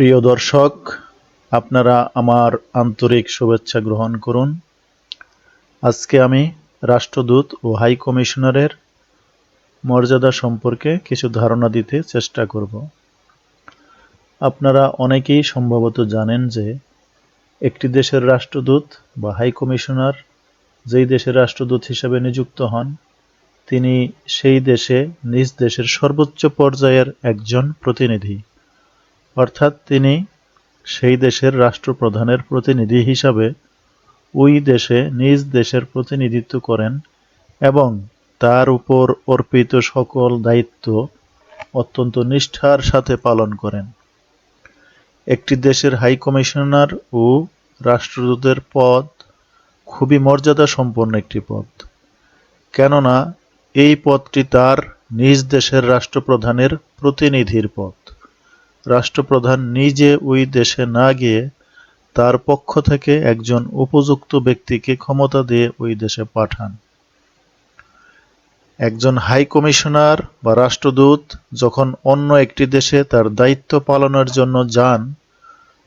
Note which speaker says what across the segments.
Speaker 1: প্রিয় দর্শক, আপনারা আমার আন্তরিক শুভেচ্ছা গ্রহণ করুন। আজকে আমি রাষ্ট্রদূত ও হাই কমিশনারের মর্যাদা সম্পর্কে কিছু ধারণা দিতে চেষ্টা করব। আপনারা অনেকেই সম্ভবত জানেন যে একটি দেশের রাষ্ট্রদূত বা হাই কমিশনার যেই দেশের রাষ্ট্রদূত হিসেবে নিযুক্ত হন, তিনি সেই দেশে নিজ দেশের সর্বোচ্চ পর্যায়ের একজন প্রতিনিধি। অর্থাৎ তিনি সেই দেশের রাষ্ট্রপ্রধানের প্রতিনিধি হিসাবে ওই দেশে নিজ দেশের প্রতিনিধিত্ব করেন এবং তার উপর অর্পিত সকল দায়িত্ব অত্যন্ত নিষ্ঠার সাথে পালন করেন। একটি দেশের হাই কমিশনার ও রাষ্ট্রদূতের পদ খুবই মর্যাদা সম্পন্ন একটি পদ। কেননা এই পদটি তার নিজ দেশের রাষ্ট্রপ্রধানের প্রতিনিধির পদ। রাষ্ট্রপ্রধান নিজে ওই দেশে না গিয়ে তার পক্ষ থেকে একজন উপযুক্ত ব্যক্তিকে ক্ষমতা দিয়ে ওই দেশে পাঠান। একজন হাই কমিশনার বা রাষ্ট্রদূত যখন অন্য একটি দেশে তার দায়িত্ব পালনের জন্য যান,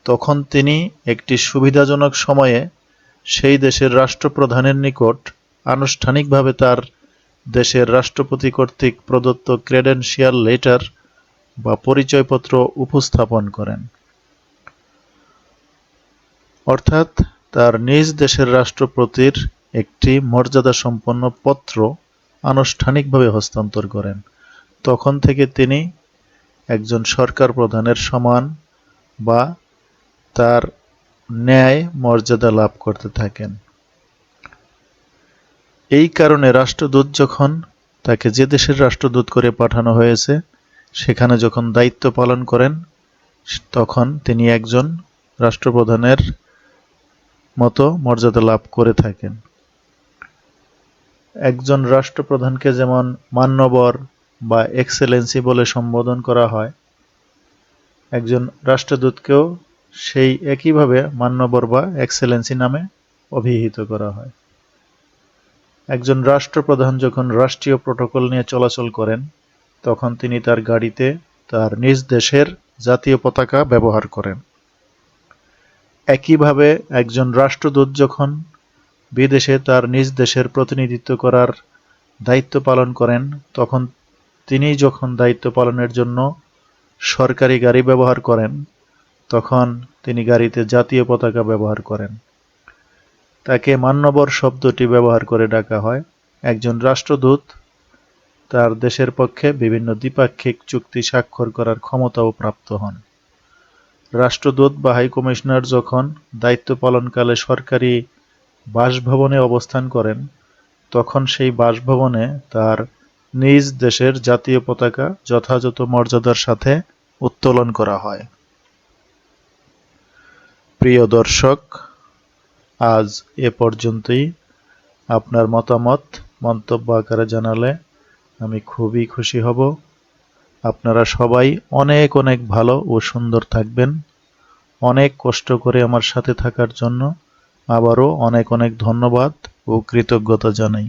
Speaker 1: তখন তিনি একটি সুবিধাজনক সময়ে সেই দেশের রাষ্ট্রপ্রধানের নিকট আনুষ্ঠানিকভাবে তার দেশের রাষ্ট্রপতি কর্তৃক প্রদত্ত ক্রেডেনশিয়াল লেটার বা পরিচয়পত্র উপস্থাপন করেন। অর্থাৎ তার নিজ দেশের রাষ্ট্রপতির একটি মর্যাদা সম্পন্ন পত্র আনুষ্ঠানিকভাবে হস্তান্তর করেন। তখন থেকে তিনি একজন সরকার প্রধানের সমান বা তার ন্যায় মর্যাদা লাভ করতে থাকেন। এই কারণে রাষ্ট্রদূত যখন তাকে যে দেশের রাষ্ট্রদূত করে পাঠানো হয়েছে সেখানে যখন দায়িত্ব পালন করেন, তখন তিনি একজন রাষ্ট্রপ্রধানের মতো মর্যাদা লাভ করে থাকেন। একজন রাষ্ট্রপ্রধানকে যেমন মান্যবর বা এক্সেলেন্সি বলে সম্বোধন করা হয়, একজন রাষ্ট্রদূতকেও সেই একইভাবে মান্যবর বা এক্সেলেন্সি নামে অভিহিত করা হয়। একজন রাষ্ট্রপ্রধান যখন রাষ্ট্রীয় প্রোটোকল নিয়ে চলাচল করেন তখন তিনি তার গাড়িতে তার নিজ দেশের জাতীয় পতাকা ব্যবহার করেন। একইভাবে একজন রাষ্ট্রদূত যখন বিদেশে তার নিজ দেশের প্রতিনিধিত্ব করার দায়িত্ব পালন করেন, তখন তিনি যখন দায়িত্ব পালনের জন্য সরকারি গাড়ি ব্যবহার করেন, তখন তিনি গাড়িতে জাতীয় পতাকা ব্যবহার করেন। তাকে মান্যবর শব্দটি ব্যবহার করে ডাকা হয়। একজন রাষ্ট্রদূত তার দেশের পক্ষে বিভিন্ন দ্বিপাক্ষিক চুক্তি স্বাক্ষর করার ক্ষমতাও প্রাপ্ত হন। রাষ্ট্রদূত বা হাই কমিশনার যখন দায়িত্ব পালনকালে সরকারি বাসভবনে অবস্থান করেন, তখন সেই বাসভবনে তার নিজ দেশের জাতীয় পতাকা যথাযথ মর্যাদার সাথে উত্তোলন করা হয়। প্রিয় দর্শক, আজ এ পর্যন্তই। আপনার মতামত মন্তব্য আকারে জানালে আমি খুবই খুশি হব। আপনারা সবাই অনেক অনেক ভালো ও সুন্দর থাকবেন। অনেক কষ্ট করে আমার সাথে থাকার জন্য আবারও অনেক অনেক ধন্যবাদ ও কৃতজ্ঞতা জানাই।